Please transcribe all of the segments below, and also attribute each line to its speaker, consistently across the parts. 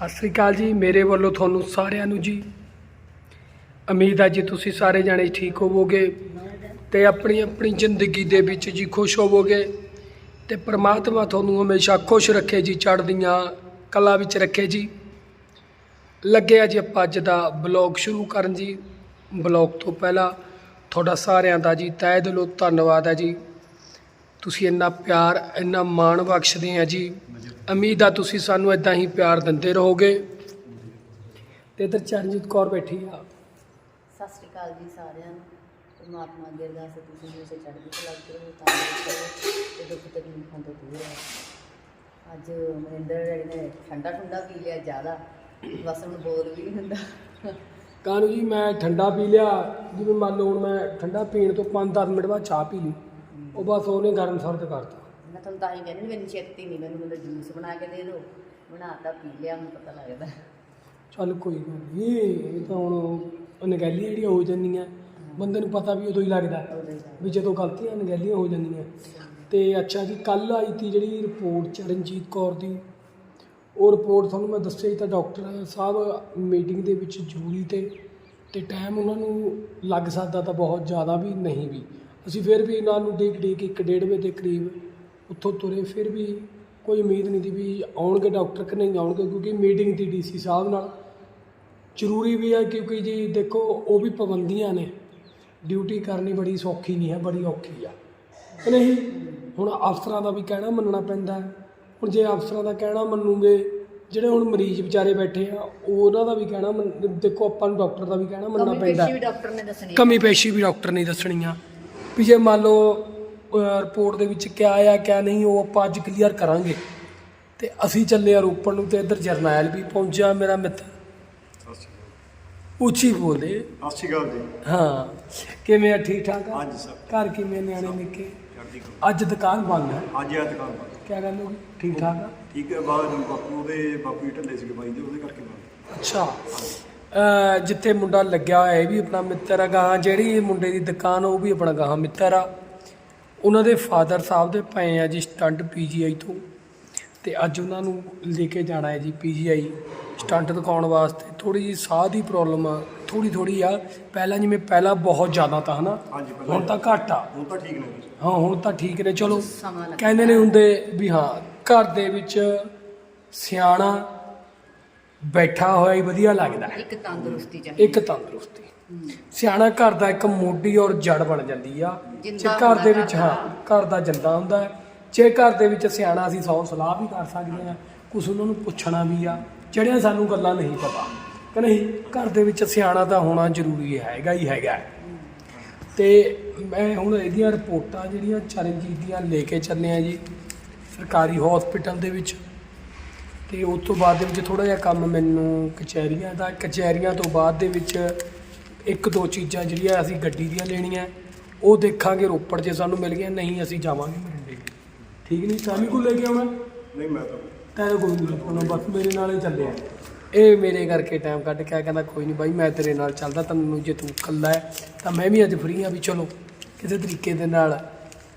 Speaker 1: ਸਤਿ ਸ੍ਰੀ ਅਕਾਲ ਜੀ, ਮੇਰੇ ਵੱਲੋਂ ਤੁਹਾਨੂੰ ਸਾਰਿਆਂ ਨੂੰ ਜੀ। ਉਮੀਦ ਹੈ ਜੀ ਤੁਸੀਂ ਸਾਰੇ ਜਾਣੇ ਠੀਕ ਹੋਵੋਗੇ ਤੇ ਆਪਣੀ ਆਪਣੀ ਜ਼ਿੰਦਗੀ ਦੇ ਵਿੱਚ ਜੀ ਖੁਸ਼ ਹੋਵੋਗੇ ਤੇ ਪ੍ਰਮਾਤਮਾ ਤੁਹਾਨੂੰ ਹਮੇਸ਼ਾ ਖੁਸ਼ ਰੱਖੇ ਜੀ, ਚੜ੍ਹਦੀਆਂ ਕਲਾ ਵਿੱਚ ਰੱਖੇ ਜੀ। ਲੱਗਿਆ ਜੀ ਆਪਾਂ ਅੱਜ ਦਾ ਬਲੌਗ ਸ਼ੁਰੂ ਕਰਨ ਜੀ। ਬਲੌਗ ਤੋਂ ਪਹਿਲਾਂ ਤੁਹਾਡਾ ਸਾਰਿਆਂ ਦਾ ਜੀ ਤਹਿ ਦਿਲੋਂ ਧੰਨਵਾਦ ਹੈ ਜੀ। ਤੁਸੀਂ ਇੰਨਾ ਪਿਆਰ, ਇੰਨਾ ਮਾਣ ਬਖਸ਼ਦੇ ਆ ਜੀ। ਉਮੀਦ ਆ ਤੁਸੀਂ ਸਾਨੂੰ ਇਦਾਂ ਹੀ ਪਿਆਰ ਦਿੰਦੇ ਰਹੋਗੇ। ਤੇ ਇਧਰ ਚਰਨਜੀਤ ਕੌਰ ਬੈਠੀ ਆ।
Speaker 2: ਸਤਿ ਸ਼੍ਰੀ ਅਕਾਲ ਜੀ ਸਾਰਿਆਂ ਨੂੰ। ਪਰਮਾਤਮਾ ਅੱਗੇ ਅਰਦਾਸ ਹੈ ਤੁਸੀਂ ਹਮੇਸ਼ਾ ਚੜ੍ਹਦੀ ਕਲਾ ਤੰਦਰੁਸਤ ਰਹੋ ਤੇ ਦੁੱਖ ਤਕਲੀਫਾਂ ਤੋਂ ਦੂਰ ਰਹੋ। ਅੱਜ ਮਨਿੰਦਰ ਡੈਡੀ ਨੇ ਠੰਡਾ ਠੰਡਾ ਪੀ ਲਿਆ ਜ਼ਿਆਦਾ। ਬਸ ਹੁਣ ਬੋਲ ਵੀ ਨਹੀਂ ਹੁੰਦਾ।
Speaker 1: ਕਾਨੂੰ ਜੀ ਮੈਂ ਠੰਡਾ ਪੀ ਲਿਆ। ਜਿਵੇਂ ਮੰਨ ਲਓ ਹੁਣ ਮੈਂ ਠੰਡਾ ਪੀਣ ਤੋਂ 5-10 ਮਿੰਟ ਬਾਅਦ ਚਾਹ ਪੀ ਲਈ। ਉਹ ਬਸ ਉਹਨੇ ਗਰਮ ਸਰਦ ਕਰਤਾ।
Speaker 2: ਮੈਂ ਤੁਹਾਨੂੰ ਤਾਂ ਹੀ ਕਹਿੰਦੀ, ਮੈਨੂੰ ਸ਼ਕਤੀ ਨਹੀਂ ਮੈਨੂੰ ਮੈਨੂੰ ਜੂਸ ਬਣਾ ਕੇ ਦੇ ਦਿਓ। ਬਣਾਤਾ, ਪੀ ਲਿਆ ਹੁਣ ਪਤਾ ਲੱਗਦਾ।
Speaker 1: ਚੱਲ ਕੋਈ ਗੱਲ ਨਹੀਂ ਇਹ ਤਾਂ ਹੁਣ ਅਨਗੈਲੀਆਂ ਜਿਹੜੀਆਂ ਹੋ ਜਾਂਦੀਆਂ ਬੰਦੇ ਨੂੰ ਪਤਾ ਵੀ ਉਦੋਂ ਹੀ ਲੱਗਦਾ, ਵੀ ਜਦੋਂ ਗਲਤੀਆਂ ਅਣਗਹਿਲੀਆਂ ਹੋ ਜਾਂਦੀਆਂ। ਤੇ ਅੱਛਾ ਜੀ ਕੱਲ ਆਈ ਤੀ ਜਿਹੜੀ ਰਿਪੋਰਟ ਚਰਨਜੀਤ ਕੌਰ ਦੀ। ਉਹ ਰਿਪੋਰਟ ਤੁਹਾਨੂੰ ਮੈਂ ਦੱਸਿਆ ਹੀ ਤਾਂ, ਡਾਕਟਰ ਸਾਹਿਬ ਮੀਟਿੰਗ ਦੇ ਵਿੱਚ ਜ਼ਰੂਰੀ ਤੇ ਤੇ ਟਾਈਮ ਉਹਨਾਂ ਨੂੰ ਲੱਗ ਸਕਦਾ ਤਾਂ ਬਹੁਤ ਜ਼ਿਆਦਾ ਵੀ ਨਹੀਂ ਵੀ। ਅਸੀਂ ਫਿਰ ਵੀ ਇਹਨਾਂ ਨੂੰ ਦੇਖ ਦੇਖ ਇੱਕ ਡੇਢ ਵਜੇ ਦੇ ਕਰੀਬ ਉੱਥੋਂ ਤੁਰੇ ਫਿਰ ਵੀ ਕੋਈ ਉਮੀਦ ਨਹੀਂ ਸੀ ਵੀ ਆਉਣਗੇ ਡਾਕਟਰ ਕਿ ਨਹੀਂ ਆਉਣਗੇ ਕਿਉਂਕਿ ਮੀਟਿੰਗ ਦੀ ਡੀਸੀ ਸਾਹਿਬ ਨਾਲ ਜ਼ਰੂਰੀ ਵੀ ਹੈ ਕਿਉਂਕਿ ਜੀ ਦੇਖੋ ਉਹ ਵੀ ਪਾਬੰਦੀਆਂ ਨੇ ਡਿਊਟੀ ਕਰਨੀ ਬੜੀ ਸੌਖੀ ਨਹੀਂ ਹੈ ਬੜੀ ਔਖੀ ਆ ਨਹੀਂ ਹੁਣ ਅਫਸਰਾਂ ਦਾ ਵੀ ਕਹਿਣਾ ਮੰਨਣਾ ਪੈਂਦਾ। ਹੁਣ ਜੇ ਅਫਸਰਾਂ ਦਾ ਕਹਿਣਾ ਮੰਨੂਗੇ ਜਿਹੜੇ ਹੁਣ ਮਰੀਜ਼ ਵਿਚਾਰੇ ਬੈਠੇ ਆ ਉਹਨਾਂ ਦਾ ਵੀ ਕਹਿਣਾ ਦੇਖੋ ਆਪਾਂ ਨੂੰ ਡਾਕਟਰ ਦਾ ਵੀ ਕਹਿਣਾ ਮੰਨਣਾ
Speaker 2: ਕਮੀ
Speaker 1: ਪੈਂਦਾ
Speaker 2: ਪੇਸ਼ੀ
Speaker 1: ਹੈ।
Speaker 2: ਵੀ ਡਾਕਟਰ ਨੇ ਦੱਸਣੀ।
Speaker 1: ਕਮੀ ਪੇਸ਼ੀ ਵੀ ਡਾਕਟਰ ਨੇ ਦੱਸਣੀਆਂ ਵੀ ਜੇ ਮੰਨ ਲਓ ਰਿਪੋਰਟ ਦੇ ਵਿੱਚ ਕਿਆ ਆਇਆ ਕਿਆ ਨਹੀਂ ਉਹ ਆਪਾਂ ਅੱਜ ਕਲੀਅਰ ਕਰਾਂਗੇ। ਤੇ ਅਸੀਂ ਚੱਲੇ ਆ ਰੋਪੜ ਨੂੰ ਤੇ ਇੱਧਰ ਜਰਨੈਲ ਵੀ ਪਹੁੰਚਿਆ ਮੇਰਾ ਮਿੱਤਰ। ਉੱਚੀ ਬੋਲੇ।
Speaker 3: ਸ਼੍ਰੀ ਅਕਾਲ ਜੀ।
Speaker 1: ਹਾਂ ਕਿਵੇਂ ਆ ਠੀਕ ਠਾਕ ਆ?
Speaker 3: ਹਾਂਜੀ ਸਰ
Speaker 1: ਘਰ ਕਿਵੇਂ ਨਿਆਣੇ ਨਿੱਕੇ? ਅੱਜ ਦੁਕਾਨ ਬੰਦ ਹੈ
Speaker 3: ਅੱਜ ਇਹ ਦੁਕਾਨ ਬੰਦ
Speaker 1: ਕਿਆ ਗੱਲ ਹੋ ਗਈ? ਠੀਕ ਠਾਕ ਆ?
Speaker 3: ਠੀਕ ਹੈ ਬਾਅਦ ਨੂੰ ਬਾਪੂ ਉਹਦੇ ਬਾਪੂ ਹੀ ਢੱਲੇ ਸੀਗੇ ਬਾਈ ਦੇ ਉਹਦੇ ਕਰਕੇ ਬੰਦ
Speaker 1: ਅੱਛਾ। ਜਿੱਥੇ ਮੁੰਡਾ ਲੱਗਿਆ ਹੋਇਆ ਇਹ ਵੀ ਆਪਣਾ ਮਿੱਤਰ ਆ ਗਾਹਾਂ ਜਿਹੜੀ ਮੁੰਡੇ ਦੀ ਦੁਕਾਨ ਉਹ ਵੀ ਆਪਣਾ ਗਾਹਾਂ ਮਿੱਤਰ ਆ। ਉਹਨਾਂ ਦੇ ਫਾਦਰ ਸਾਹਿਬ ਦੇ ਪਏ ਆ ਜੀ ਸਟੰਟ ਪੀਜੀਆਈ ਤੋਂ। ਤੇ ਅੱਜ ਉਹਨਾਂ ਨੂੰ ਲੈ ਕੇ ਜਾਣਾ ਹੈ ਜੀ ਪੀਜੀਆਈ। ਸਟੰਟ ਦਿਖਾਉਣ ਵਾਸਤੇ ਥੋੜੀ ਜੀ ਸਾਹ ਦੀ ਪ੍ਰੋਬਲਮ ਆ ਥੋੜੀ ਥੋੜੀ ਆ। ਪਹਿਲਾਂ ਜਿਵੇਂ ਪਹਿਲਾਂ ਬਹੁਤ ਜ਼ਿਆਦਾ ਤਾਂ ਹਨਾ? ਹੁਣ ਤਾਂ ਘੱਟ ਆ।
Speaker 3: ਹੁਣ ਤਾਂ ਠੀਕ ਨੇ ਜੀ।
Speaker 1: ਹਾਂ ਹੁਣ ਤਾਂ ਠੀਕ ਨੇ। ਚਲੋ ਕਹਿੰਦੇ ਨੇ ਹੁੰਦੇ ਵੀ ਹਾਂ ਘਰ ਦੇ ਵਿੱਚ ਸਿਆਣਾ ਬੈਠਾ ਹੋਇਆ ਹੀ ਵਧੀਆ ਲੱਗਦਾ ਹੈ।
Speaker 2: ਇੱਕ ਤੰਦਰੁਸਤੀ ਚਾਹੀਦੀ
Speaker 1: ਇੱਕ ਤੰਦਰੁਸਤੀ। ਸਿਆਣਾ ਘਰ ਦਾ ਇੱਕ ਮੋਢੀ ਔਰ ਜੜ ਬਣ ਜਾਂਦੀ ਆ। ਜੇ ਘਰ ਦੇ ਵਿੱਚ ਹਾਂ ਘਰ ਦਾ ਜਿੰਦਾ ਹੁੰਦਾ ਹੈ। ਜੇ ਘਰ ਦੇ ਵਿੱਚ ਸਿਆਣਾ ਅਸੀਂ ਸੌ ਸਲਾਹ ਵੀ ਕਰ ਸਕਦੇ ਆ ਕੁਛ ਉਹਨਾਂ ਨੂੰ ਪੁੱਛਣਾ ਵੀ ਆ ਜਿਹੜੀਆਂ ਸਾਨੂੰ ਗੱਲਾਂ ਨਹੀਂ ਪਤਾ। ਕਿ ਨਹੀਂ ਘਰ ਦੇ ਵਿੱਚ ਸਿਆਣਾ ਤਾਂ ਹੋਣਾ ਜ਼ਰੂਰੀ ਹੈਗਾ ਹੀ ਹੈਗਾ। ਤੇ ਮੈਂ ਹੁਣ ਇਹਦੀਆਂ ਰਿਪੋਰਟਾਂ ਜਿਹੜੀਆਂ ਚਰਨਜੀਤ ਦੀਆਂ ਲੈ ਕੇ ਚੱਲੇ ਆ ਜੀ ਸਰਕਾਰੀ ਹਸਪੀਟਲ ਦੇ ਵਿੱਚ। ਤੇ ਉਸ ਤੋਂ ਬਾਅਦ ਦੇ ਵਿੱਚ ਥੋੜਾ ਜਿਹਾ ਕੰਮ ਮੈਨੂੰ ਕਚਹਿਰੀਆਂ ਦਾ ਕਚਹਿਰੀਆਂ ਤੋਂ ਬਾਅਦ ਦੇ ਵਿੱਚ ਇੱਕ ਦੋ ਚੀਜ਼ਾਂ ਜਿਹੜੀਆਂ ਅਸੀਂ ਗੱਡੀ ਦੀਆਂ ਲੈਣੀਆਂ ਉਹ ਦੇਖਾਂਗੇ ਰੋਪੜ ਜੇ ਸਾਨੂੰ ਮਿਲ ਗਈਆਂ ਨਹੀਂ ਅਸੀਂ ਜਾਵਾਂਗੇ ਮਰਿੰਡੇ ਠੀਕ ਨਹੀਂ? ਸਾਮੀ ਕੋਲ ਲੈ ਕੇ ਆਉਣਾ?
Speaker 3: ਨਹੀਂ ਮੈਂ ਤਾਂ
Speaker 1: ਤੈਨੂੰ ਕੋਈ ਨਹੀਂ ਲੱਭਣਾ ਬਸ ਮੇਰੇ ਨਾਲ ਹੀ ਚੱਲਿਆ ਇਹ ਮੇਰੇ ਕਰਕੇ ਟਾਈਮ ਕੱਢ ਕੇ ਆ ਕਹਿੰਦਾ ਕੋਈ ਨਹੀਂ ਬਾਈ ਮੈਂ ਤੇਰੇ ਨਾਲ ਚੱਲਦਾ ਤੈਨੂੰ ਜੇ ਤੂੰ ਇਕੱਲਾ ਹੈ ਤਾਂ ਮੈਂ ਵੀ ਅੱਜ ਫਰੀ ਆ ਵੀ ਚਲੋ ਕਿਸੇ ਤਰੀਕੇ ਦੇ ਨਾਲ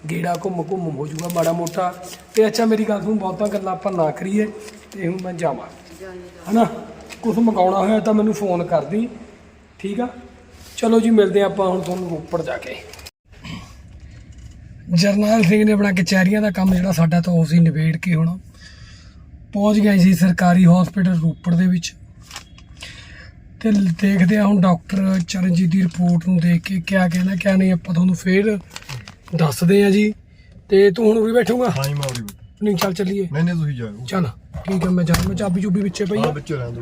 Speaker 1: ਗੇੜਾ ਘੁੰਮ ਘੁੰਮ ਹੋ ਜਾਊਗਾ ਮਾੜਾ ਮੋਟਾ। ਤੇ ਅੱਛਾ ਮੇਰੀ ਗੱਲ ਸੁਣ ਬਹੁਤਾਂ ਗੱਲਾਂ ਆਪਾਂ ਨਾ ਕਰੀਏ ਤੇ ਹੁਣ ਮੈਂ ਜਾਵਾਂ। ਹਨਾ? ਕੁਝ ਮੰਗਾਉਣਾ ਹੋਇਆ ਤਾਂ ਮੈਨੂੰ ਫੋਨ ਕਰ ਦੀ ਠੀਕ ਆ? ਚਲੋ ਜੀ ਮਿਲਦੇ ਹਾਂ ਆਪਾਂ ਹੁਣ ਤੁਹਾਨੂੰ ਰੋਪੜ ਜਾ ਕੇ। ਜਰਨੈਲ ਸਿੰਘ ਨੇ ਆਪਣਾ ਕਚਹਿਰੀਆਂ ਦਾ ਕੰਮ ਜਿਹੜਾ ਸਾਡਾ ਤਾਂ ਉਸ ਹੀ ਨਿਬੇੜ ਕੇ ਹੁਣ ਪਹੁੰਚ ਗਏ ਸੀ ਸਰਕਾਰੀ ਹਸਪੀਟਲ ਰੋਪੜ ਦੇ ਵਿੱਚ। ਤੇ ਦੇਖਦੇ ਆ ਹੁਣ ਡਾਕਟਰ ਚਰਨਜੀਤ ਦੀ ਰਿਪੋਰਟ ਨੂੰ ਦੇਖ ਕੇ ਕਿਆ ਕਹਿੰਦਾ ਕਿਆ ਨਹੀਂ ਆਪਾਂ ਤੁਹਾਨੂੰ ਫੇਰ ਦੱਸਦੇ ਆ ਜੀ। ਤੇ ਤੂੰ ਹੁਣ ਉਰੇ ਬੈਠੂਗਾ?
Speaker 3: ਹਾਂ ਹੀ ਮਾਰੀ
Speaker 1: ਨਹੀਂ ਚੱਲ ਚੱਲੀਏ।
Speaker 3: ਨਹੀਂ ਨਹੀਂ ਤੁਸੀਂ ਜਾਓ।
Speaker 1: ਚੱਲ ਠੀਕ ਹੈ ਮੈਂ ਜਾ ਮੈਂ ਚਾਬੀ ਚੁਬੀ ਵਿੱਚੇ ਪਈ ਆ।